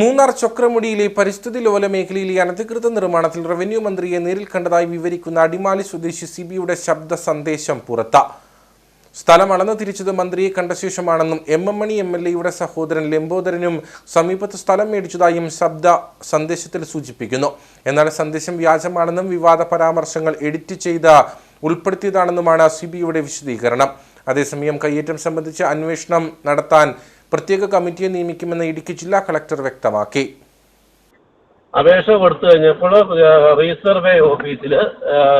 മൂന്നാർ ചക്രമുടിയിലെ പരിസ്ഥിതി ലോല മേഖലയിലെ അനധികൃത നിർമ്മാണത്തിൽ റവന്യൂ മന്ത്രിയെ നേരിൽ കണ്ടതായി വിവരിക്കുന്ന അടിമാലി സ്വദേശി സിബിയുടെ ശബ്ദ സന്ദേശം പുറത്ത്. സ്ഥലം അളന്നു തിരിച്ചത് മന്ത്രിയെ കണ്ട ശേഷമാണെന്നും M M Mani M L എയുടെ സഹോദരൻ ലംബോദരനും സമീപത്ത് സ്ഥലം മേടിച്ചതായും ശബ്ദ സന്ദേശത്തിൽ സൂചിപ്പിക്കുന്നു. എന്നാൽ സന്ദേശം വ്യാജമാണെന്നും വിവാദ പരാമർശങ്ങൾ എഡിറ്റ് ചെയ്ത് ഉൾപ്പെടുത്തിയതാണെന്നുമാണ് സിബിയുടെ വിശദീകരണം. അതേസമയം കയ്യേറ്റം സംബന്ധിച്ച് അന്വേഷണം നടത്താൻ പ്രത്യേക കമ്മിറ്റിയെ നിയമിക്കുമെന്ന് ഇടുക്കി ജില്ലാ കളക്ടർ വ്യക്തമാക്കി. അപേക്ഷ കൊടുത്തു കഴിഞ്ഞപ്പോൾ റീസർവേ ഓഫീസിൽ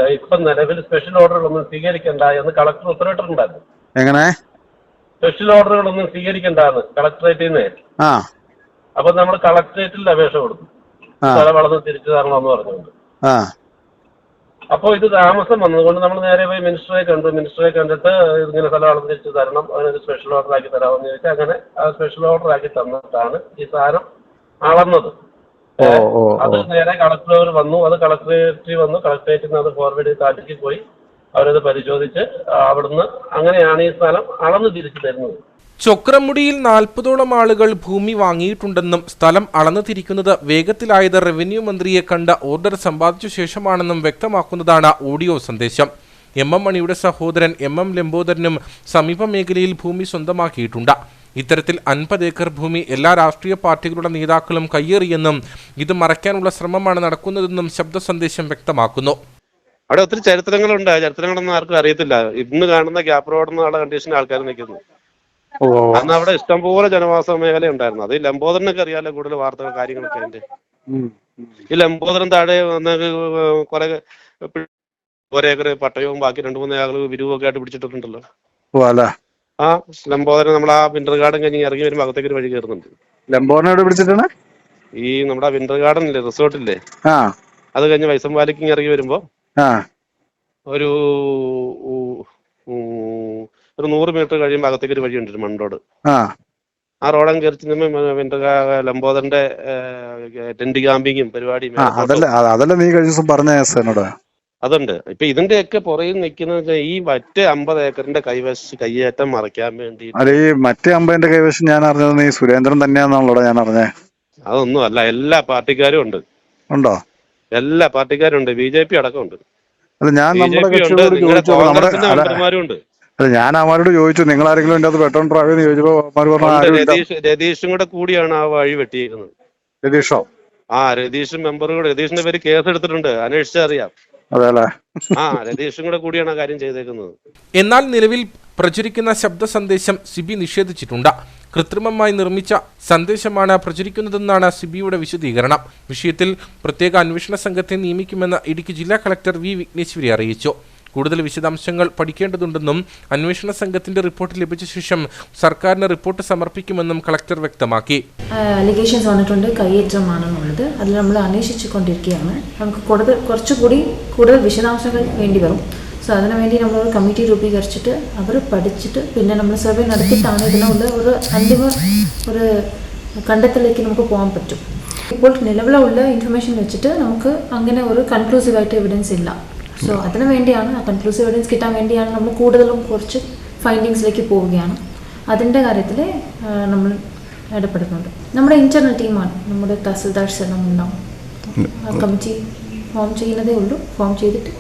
ഇപ്പം നിലവിൽ സ്പെഷ്യൽ ഓർഡറുകളൊന്നും സ്വീകരിക്കണ്ട എന്ന് കളക്ടർ ഉത്തരവിട്ടിട്ടുണ്ടായിരുന്നു. എങ്ങനെ? സ്പെഷ്യൽ ഓർഡറുകളൊന്നും സ്വീകരിക്കണ്ടെന്ന് കളക്ടറേറ്റിൽ നിന്ന് ആ. അപ്പൊ നമ്മൾ കളക്ടറേറ്റിൽ അപേക്ഷ കൊടുത്തു. സ്ഥലം വളർന്ന് തിരിച്ചു തരണമെന്ന് പറഞ്ഞുകൊണ്ട്. ആ. അപ്പോൾ ഇത് താമസം വന്നതുകൊണ്ട് നമ്മൾ നേരെ പോയി മിനിസ്റ്ററെ കണ്ടു മിനിസ്റ്ററെ കണ്ടിട്ട് ഇതിങ്ങനെ സ്ഥലം വളർന്ന് തിരിച്ച് തരണം. അതിനൊരു സ്പെഷ്യൽ ഓർഡർ ആക്കി തരാമെന്ന് ചോദിച്ചാൽ അങ്ങനെ ആ സ്പെഷ്യൽ ഓർഡർ ആക്കി തന്നിട്ടാണ് ഈ സാധനം അളന്നത്. അത് നേരെ കളക്ടർ വന്നു. അത് കളക്ടറേറ്റിൽ വന്നു. കളക്ടറേറ്റിൽ നിന്ന് അത് ഫോർവേഡ് ചെയ്ത് താറ്റിക്ക് പോയി. അവരത് പരിശോധിച്ച് അവിടുന്ന് അങ്ങനെയാണ് ഈ സ്ഥലം അളന്ന് തിരിച്ചു തരുന്നത്. ചൊക്രമുടിയിൽ നാൽപ്പതോളം ആളുകൾ ഭൂമി വാങ്ങിയിട്ടുണ്ടെന്നും സ്ഥലം അളന്നു തിരിക്കുന്നത് വേഗത്തിലായത് റവന്യൂ മന്ത്രിയെ കണ്ട ഓർഡർ സമ്പാദിച്ച ശേഷമാണെന്നും വ്യക്തമാക്കുന്നതാണ് ഓഡിയോ സന്ദേശം. എം എം മണിയുടെ സഹോദരൻ എം എം ലംബോദരനും സമീപ മേഖലയിൽ ഭൂമി സ്വന്തമാക്കിയിട്ടുണ്ട്. ഇത്തരത്തിൽ അൻപത് ഏക്കർ ഭൂമി എല്ലാ രാഷ്ട്രീയ പാർട്ടികളുടെ നേതാക്കളും കയ്യേറിയെന്നും ഇത് മറയ്ക്കാനുള്ള ശ്രമമാണ് നടക്കുന്നതെന്നും ശബ്ദ സന്ദേശം വ്യക്തമാക്കുന്നു. അവിടെ ഒത്തിരി ചരിത്രങ്ങളുണ്ട്. ചരിത്രങ്ങളൊന്നും ആർക്കും അറിയത്തില്ല. ഇന്ന് കാണുന്ന ഗ്യാപ്പ് റോഡ് എന്നുള്ള കണ്ടീഷനിൽ ആൾക്കാർ നിൽക്കുന്നു. അന്ന് അവിടെ ഇഷ്ടംപോലെ ജനവാസ മേഖല ഉണ്ടായിരുന്നു. അത് ലംബോദരനൊക്കെ അറിയാലോ കൂടുതൽ വാർത്തകൾ കാര്യങ്ങളൊക്കെ അതിന്റെ. ഈ ലംബോദരൻ താഴെ വന്ന് കുറെ ഒരേക്കർ പട്ടയവും ബാക്കി രണ്ടു മൂന്ന് ഏക്കർ വിരുവൊക്കെ ആയിട്ട് പിടിച്ചിട്ടുണ്ടല്ലോ ആ ലംബോദരൻ നമ്മൾ ആ വിന്റർ ഗാർഡൻ കഴിഞ്ഞ് ഇറങ്ങി വരുമ്പോൾ അകത്തേക്ക് ഒരു വഴി കയറുന്നുണ്ട് ലംബോദരനോട് പിടിച്ചിട്ടാണ്? ഈ നമ്മുടെ വിന്റർ ഗാർഡൻ ഇല്ലേ റിസോർട്ടില്ലേ അത് കഴിഞ്ഞ് വൈസം വാലിക്ക് ഇറങ്ങി വരുമ്പോ ഒരു ഒരു നൂറ് മീറ്റർ കഴിയുമ്പോൾ അകത്തേക്ക് ഒരു വഴിയുണ്ട് ഒരു മണ്ടോട്. ആ. ആ റോഡം കയറി എന്റെ ലംബോദറിന്റെ ടെന്റ് ക്യാമ്പിങ്ങും പരിപാടിയും അതല്ല അതല്ല നീ കഴിഞ്ഞ ദിവസം പറഞ്ഞ എന്നോട് അതുണ്ട്. ഇപ്പൊ ഇതിന്റെ ഒക്കെ പുറകിൽ നിൽക്കുന്ന ഈ മറ്റ് അമ്പത് ഏക്കറിന്റെ കൈവശ കയ്യേറ്റം മറയ്ക്കാൻ വേണ്ടി അല്ല ഈ മറ്റേ അമ്പതിന്റെ കൈവശം ഞാൻ അറിഞ്ഞത് നീ സുരേന്ദ്രൻ തന്നെയാണെന്നുള്ളതാ ഞാൻ അറിഞ്ഞേ. അതൊന്നും അല്ല എല്ലാ പാർട്ടിക്കാരും ഉണ്ട്. ഉണ്ടോ? എല്ലാ പാർട്ടിക്കാരും ഉണ്ട്. ബി ജെ പി അടക്കമുണ്ട് അല്ല ഞാൻ നമ്മുടെ കക്ഷിയോട് ചോദിച്ചു നമ്മുടെ അല്ല ഞാൻ അവരോട് ചോദിച്ചു നിങ്ങൾ ആരെങ്കിലും എന്റെ അത് പെട്ടെന്ന് ഡ്രൈവ് എന്ന് ചോദിച്ചപ്പോ അവന്മാര് പറഞ്ഞു ഉണ്ട്. രതീഷ് രതീഷും കൂടെ കൂടിയാണ് ആ വഴി വെട്ടിയിരിക്കുന്നത്. രതീഷോ? ആ രതീഷും മെമ്പറും കൂടെ രതീഷിന്റെ പേര് കേസ് എടുത്തിട്ടുണ്ട് അന്വേഷിച്ചറിയാം. അതെ അല്ലേ ആ രതീഷും കൂടെ കൂടിയാണ് ആ കാര്യം ചെയ്തേക്കുന്നത്. എന്നാൽ നിലവിൽ പ്രചരിക്കുന്ന ശബ്ദ സന്ദേശം സിബി നിഷേധിച്ചിട്ടുണ്ട്. കൃത്രിമമായി നിർമ്മിച്ച സന്ദേശമാണ് പ്രചരിക്കുന്നതെന്നാണ് സിബിയുടെ വിശദീകരണം. വിഷയത്തിൽ പ്രത്യേക അന്വേഷണ സംഘത്തെ നിയമിക്കുമെന്ന് ഇടുക്കി ജില്ലാ കളക്ടർ വി വിഘ്നേശ്വരി അറിയിച്ചു. കൂടുതൽ വിശദാംശങ്ങൾ പഠിക്കേണ്ടതുണ്ടെന്നും അന്വേഷണ സംഘത്തിന്റെ റിപ്പോർട്ട് ലഭിച്ച ശേഷം സർക്കാരിന് റിപ്പോർട്ട് സമർപ്പിക്കുമെന്നും കളക്ടർ വ്യക്തമാക്കി. അലിഗേഷൻസ് വന്നിട്ടുണ്ട്. കയ്യേറ്റമാണെന്നുള്ളത് അതിൽ നമ്മൾ അന്വേഷിച്ചു കൊണ്ടിരിക്കുകയാണ് നമുക്ക് കൂടുതൽ കുറച്ചുകൂടി കൂടുതൽ വിശദാംശങ്ങൾ വേണ്ടി വരും. സോ അതിനുവേണ്ടി നമ്മൾ കമ്മിറ്റി രൂപീകരിച്ചിട്ട് അവർ പഠിച്ചിട്ട് പിന്നെ നമ്മൾ സർവേ നടത്തിയിട്ടാണ് ഇതിനുള്ള ഒരു അന്തിമ ഒരു കണ്ടെത്തലേക്ക് നമുക്ക് പോകാൻ പറ്റും. ഇപ്പോൾ നിലവിലുള്ള ഇൻഫർമേഷൻ വെച്ചിട്ട് നമുക്ക് അങ്ങനെ ഒരു കൺക്ലൂസീവ് ആയിട്ട് എവിഡൻസ് ഇല്ല. സോ അതിനു വേണ്ടിയാണ് ആ കൺക്ലൂസീവ് എവിഡൻസ് കിട്ടാൻ വേണ്ടിയാണ് നമ്മൾ കൂടുതലും കുറച്ച് ഫൈൻഡിങ്സിലേക്ക് പോവുകയാണ്. അതിന്റെ കാര്യത്തിൽ നമ്മൾ ഇടപെടുന്നുണ്ട്. നമ്മുടെ ഇന്റർണൽ ടീമാണ് നമ്മുടെ തഹസിൽദാർസ് എല്ലാം ഉണ്ടാവും. കമ്മിറ്റി ഫോം ചെയ്യുന്നതേ ഉള്ളൂ ഫോം ചെയ്തിട്ട്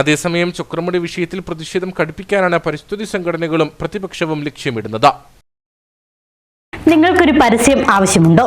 അതേസമയം ചുക്രമുടി വിഷയത്തിൽ പ്രതിഷേധം കടുപ്പിക്കാനാണ് പരിസ്ഥിതി സംഘടനകളും പ്രതിപക്ഷവും ലക്ഷ്യമിടുന്നത്. നിങ്ങൾക്കൊരു പരസ്യം ആവശ്യമുണ്ടോ?